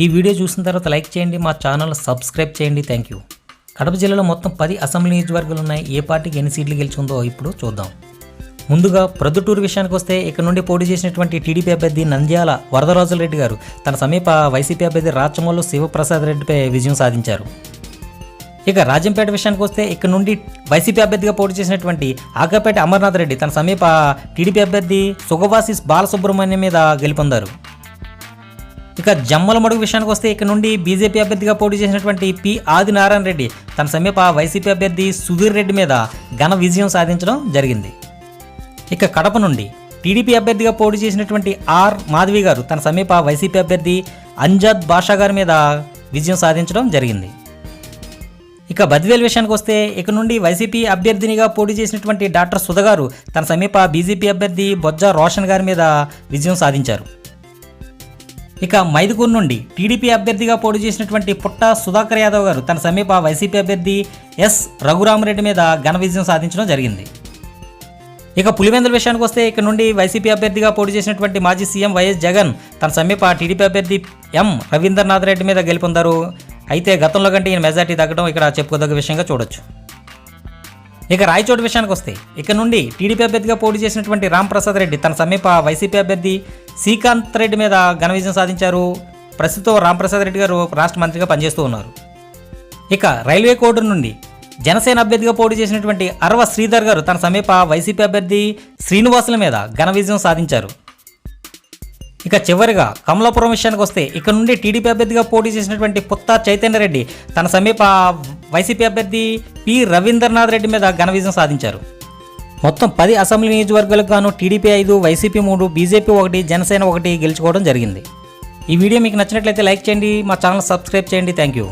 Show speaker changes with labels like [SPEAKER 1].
[SPEAKER 1] ఈ వీడియో చూసిన తర్వాత లైక్ చేయండి మా ఛానల్ సబ్స్క్రైబ్ చేయండి. థ్యాంక్ యూ కడప జిల్లాలో మొత్తం పది అసెంబ్లీ నియోజకవర్గాలు ఉన్నాయి ఏ పార్టీకి ఎన్ని సీట్లు గెలిచిందో ఇప్పుడు చూద్దాం. ముందుగా ప్రొద్దుటూరు విషయానికి వస్తే ఇక్కడ నుండి పోటీ చేసినటువంటి టీడీపీ అభ్యర్థి నంద్యాల వరదరాజులరెడ్డి గారు తన సమీప వైసీపీ అభ్యర్థి రాచమల్లు శివప్రసాద్ రెడ్డిపై విజయం సాధించారు. ఇక రాజంపేట విషయానికి వస్తే ఇక్కడ నుండి వైసీపీ అభ్యర్థిగా పోటీ చేసినటువంటి ఆకాపేట అమర్నాథ్ రెడ్డి తన సమీప టీడీపీ అభ్యర్థి సుగవాసిస్ బాలసుబ్రహ్మణ్యం మీద గెలుపొందారు. ఇక జమ్మల మడుగు విషయానికి వస్తే ఇక్కడ నుండి బీజేపీ అభ్యర్థిగా పోటీ చేసినటువంటి పి ఆదినారాయణ రెడ్డి తన సమీప వైసీపీ అభ్యర్థి సుధీర్ రెడ్డి మీద ఘన విజయం సాధించడం జరిగింది. ఇక కడప నుండి టీడీపీ అభ్యర్థిగా పోటీ చేసినటువంటి ఆర్ మాధవి గారు తన సమీప వైసీపీ అభ్యర్థి అంజాద్ బాషా గారి మీద విజయం సాధించడం జరిగింది. ఇక బద్వేల్ విషయానికి వస్తే ఇక నుండి వైసీపీ అభ్యర్థినిగా పోటీ చేసినటువంటి డాక్టర్ సుధ గారు తన సమీప బీజేపీ అభ్యర్థి బొజ్జ రోషన్ గారి మీద విజయం సాధించారు. ఇక మైదుకూరు నుండి టీడీపీ అభ్యర్థిగా పోటీ చేసినటువంటి పుట్ట సుధాకర్ యాదవ్ గారు తన సమీప వైసీపీ అభ్యర్థి ఎస్ రఘురామరెడ్డి మీద ఘన విజయం సాధించడం జరిగింది. ఇక పులివెందుల విషయానికి వస్తే ఇక్కడ నుండి వైసీపీ అభ్యర్థిగా పోటీ చేసినటువంటి మాజీ సీఎం వైఎస్ జగన్ తన సమీప టీడీపీ అభ్యర్థి ఎం రవీంద్రనాథ్ రెడ్డి మీద గెలుపొందారు. అయితే గతంలో కంటే ఈయన మెజార్టీ తగ్గడం ఇక్కడ చెప్పుకోదగ్గ విషయంగా చూడొచ్చు. ఇక రాయచోటు విషయానికి వస్తే ఇక్కడ నుండి టీడీపీ అభ్యర్థిగా పోటీ చేసినటువంటి రామ్ ప్రసాద్ రెడ్డి తన సమీప వైసీపీ అభ్యర్థి శ్రీకాంత్ రెడ్డి మీద ఘన విజయం సాధించారు. ప్రస్తుతం రామప్రసాద్ రెడ్డి గారు రాష్ట్ర మంత్రిగా పనిచేస్తూ ఉన్నారు. ఇక రైల్వే కోర్టు నుండి జనసేన అభ్యర్థిగా పోటీ చేసినటువంటి అరవ శ్రీధర్ గారు తన సమీప వైసీపీ అభ్యర్థి శ్రీనివాసుల మీద ఘన విజయం సాధించారు. ఇక చివరిగా కమలాపురం విషయానికి వస్తే ఇక్కడ నుండి టీడీపీ అభ్యర్థిగా పోటీ చేసినటువంటి పుత్తా చైతన్య రెడ్డి తన సమీప వైసీపీ అభ్యర్థి పి రవీంద్రనాథ్ రెడ్డి మీద ఘన విజయం సాధించారు. మొత్తం పది అసెంబ్లీ నియోజకవర్గాలకు గాను టీడీపీ ఐదు వైసీపీ మూడు బీజేపీ ఒకటి జనసేన ఒకటి గెలుచుకోవడం జరిగింది. ఈ వీడియో మీకు నచ్చినట్లయితే లైక్ చేయండి మా ఛానల్ సబ్స్క్రైబ్ చేయండి. Thank you.